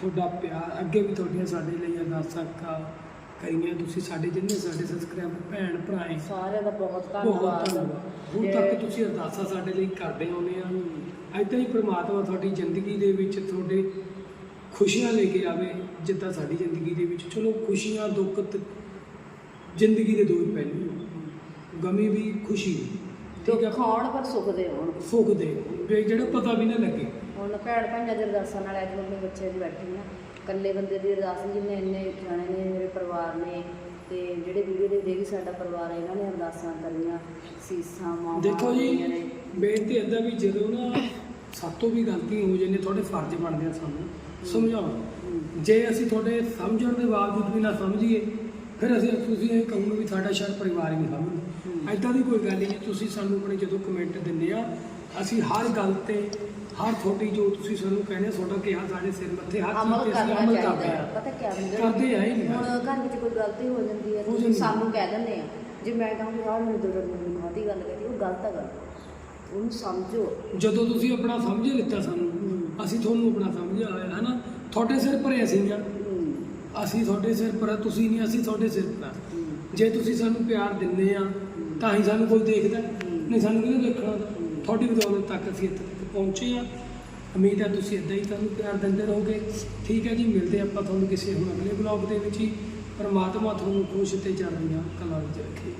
Speaker 1: ਤੁਹਾਡਾ ਪਿਆਰ ਅੱਗੇ ਵੀ ਤੁਹਾਡੀਆਂ ਸਾਡੇ ਲਈ ਅਰਦਾਸਾਂ ਕਾ ਕਰੀਆਂ ਤੁਸੀਂ ਸਾਡੇ ਜਿੰਨੇ ਸਾਡੇ ਸਬਸਕ੍ਰਾਈਬਰ ਭੈਣ ਭਰਾ ਹੈ।
Speaker 2: ਸਾਰਿਆਂ ਦਾ ਬਹੁਤ ਧੰਨਵਾਦ।
Speaker 1: ਹੁਣ ਤੱਕ ਤੁਸੀਂ ਅਰਦਾਸਾਂ ਸਾਡੇ ਲਈ ਕਰਦੇ ਆਉਂਦੇ ਆ। ਏਦਾਂ ਹੀ ਪ੍ਰਮਾਤਮਾ ਤੁਹਾਡੀ ਜ਼ਿੰਦਗੀ ਦੇ ਵਿੱਚ ਤੁਹਾਡੇ ਖੁਸ਼ੀਆਂ ਲੈ ਕੇ ਆਵੇ ਜਿੱਦਾਂ ਸਾਡੀ ਜ਼ਿੰਦਗੀ ਦੇ ਵਿੱਚ। ਚਲੋ ਖੁਸ਼ੀਆਂ ਦੁੱਖ ਜ਼ਿੰਦਗੀ ਦੇ ਦੋ ਹੀ ਪਹਿਲੂ ਆ। ਗਮੀ ਵੀ ਖੁਸ਼ੀ ਵੀ। ਠੀਕ ਹੈ।
Speaker 2: ਖਾਣ ਪਰ ਸੁੱਖ ਦੇ ਹੋਣ।
Speaker 1: ਸੁੱਖ ਦੇ ਵੀ ਜਿਹੜਾ ਪਤਾ ਵੀ ਨਾ ਲੱਗੇ।
Speaker 2: ਹੁਣ ਭੈਣ ਭਾਈਆਂ ਦੇ ਅਰਦਾਸਾਂ ਨਾਲ ਅੱਜ ਮੰਮੀ ਬੱਚੇ ਦੀ ਬੈਠੀ ਆ ਇਕੱਲੇ ਬੰਦੇ ਦੀ ਅਰਦਾਸ ਨਹੀਂ ਜਿੰਨੇ ਇੰਨੇ ਜਾਣੇ ਨੇ ਮੇਰੇ ਪਰਿਵਾਰ ਨੇ। ਤੇ ਜਿਹੜੇ ਵੀਡੀਓ ਦੇ ਦੇਗੀ ਸਾਡਾ ਪਰਿਵਾਰ ਹੈ ਇਹਨਾਂ ਨੇ ਅਰਦਾਸਾਂ ਕਰੀਆਂ। ਸੀਸਾਂ ਮਾਂ
Speaker 1: ਦੇਖੋ ਜੀ ਬੇਨਤੀ ਇਦਾਂ ਵੀ ਜਦੋਂ ਨਾ ਸਾਤੋਂ ਵੀ ਗਲਤੀ ਹੋ ਜਾਂਦੀ ਤੁਹਾਡੇ ਫਰਜ਼ ਬਣਦੇ ਆ ਸਾਨੂੰ। ਸਮਝਾਉਣਾ ਜੇ ਅਸੀਂ ਤੁਹਾਡੇ ਸਮਝਣ ਦੇ ਬਾਵਜੂਦ ਵੀ ਨਾ ਸਮਝੀਏ ਫਿਰ ਅਸੀਂ ਤੁਸੀਂ ਇਹ ਕਹੋਗੇ ਵੀ ਸਾਡਾ ਸ਼ਾਇਦ ਪਰਿਵਾਰ ਹੀ ਨਹੀਂ ਸਮਝਦਾ ਐਦਾਂ ਦੀ ਕੋਈ ਗੱਲ ਹੀ ਨਹੀਂ ਤੁਸੀਂ ਸਾਨੂੰ ਆਪਣੇ ਜਦੋਂ ਕਮੈਂਟ ਦਿੰਦੇ ਆ ਅਸੀਂ ਹਰ ਗੱਲ ਤੇ ਹਰ ਤੁਹਾਡੀ ਜੋ ਤੁਸੀਂ ਸਾਨੂੰ ਕਹਿੰਦੇ ਤੁਹਾਡਾ ਕਿਹਾ ਸਾਡੇ ਸਿਰ ਮੱਥੇ ਹਰ
Speaker 2: ਅਮਲ ਕਰਨਾ ਚਾਹੀਦਾ ਹੈ।
Speaker 1: ਹਾਂ।
Speaker 2: ਪਤਾ ਕੀ ਹੁੰਦਾ?
Speaker 1: ਕਰਦੇ ਆ ਹੀ ਨਹੀਂ।
Speaker 2: ਹੁਣ ਘਰ ਵਿੱਚ ਕੋਈ ਗਲਤੀ ਹੋ ਜਾਂਦੀ ਹੈ
Speaker 1: ਹੋ ਹੈ।
Speaker 2: ਸਾਨੂੰ ਕਹਿ ਦਿੰਦੇ ਆ। ਜੇ ਮੈਂ ਕਹਾਂਗੀ ਹਾਂ ਮੈਨੂੰ ਦੁਰਗ ਨੂੰ ਮਾਦੀ ਗੱਲ ਕਰੀ ਉਹ ਗਲਤ ਹੈ ਗੱਲ। ਉਹਨੂੰ ਸਮਝੋ।
Speaker 1: ਜਦੋਂ ਤੁਸੀਂ ਆਪਣਾ ਸਮਝ ਲਿੱਤਾ ਸਾਨੂੰ
Speaker 2: ਹੂੰ।
Speaker 1: ਅਸੀਂ ਤੁਹਾਨੂੰ ਆਪਣਾ ਸਮਝਿਆ ਹੋਇਆ ਹੈ ਨਾ ਤੁਹਾਡੇ ਸਿਰ ਪਰੇ ਅਸੀਂ
Speaker 2: ਹੂੰ,
Speaker 1: ਅਸੀਂ ਤੁਹਾਡੇ ਸਿਰ ਪਰ ਆ, ਤੁਸੀਂ ਨਹੀਂ ਅਸੀਂ ਤੁਹਾਡੇ ਸਿਰ ਪਰ ਆ। ਜੇ ਤੁਸੀਂ ਸਾਨੂੰ ਪਿਆਰ ਦਿੰਦੇ ਆ ਤਾਂ ਹੀ ਸਾਨੂੰ ਕੋਈ ਦੇਖਦਾ ਨਹੀਂ ਸਾਨੂੰ ਕਿਹਨੇ ਦੇਖਣਾ? ਤੁਹਾਡੀ ਬਦੌਲਤ ਤੱਕ ਅਸੀਂ ਇੱਥੇ ਤੱਕ ਪਹੁੰਚੇ ਆ। ਉਮੀਦ ਹੈ ਤੁਸੀਂ ਇਦਾਂ ਹੀ ਤੁਹਾਨੂੰ ਪਿਆਰ ਦਿੰਦੇ ਰਹੋਗੇ। ਠੀਕ ਹੈ ਜੀ ਮਿਲਦੇ ਆਪਾਂ ਤੁਹਾਨੂੰ ਕਿਸੇ ਹੁਣ ਅਗਲੇ ਬਲੌਗ ਦੇ ਵਿੱਚ ਹੀ। ਪਰਮਾਤਮਾ ਤੁਹਾਨੂੰ ਖੁਸ਼ ਤੇ ਚੜ੍ਹਦੀਆਂ ਕਲਾ ਵਿੱਚ ਰੱਖੇ।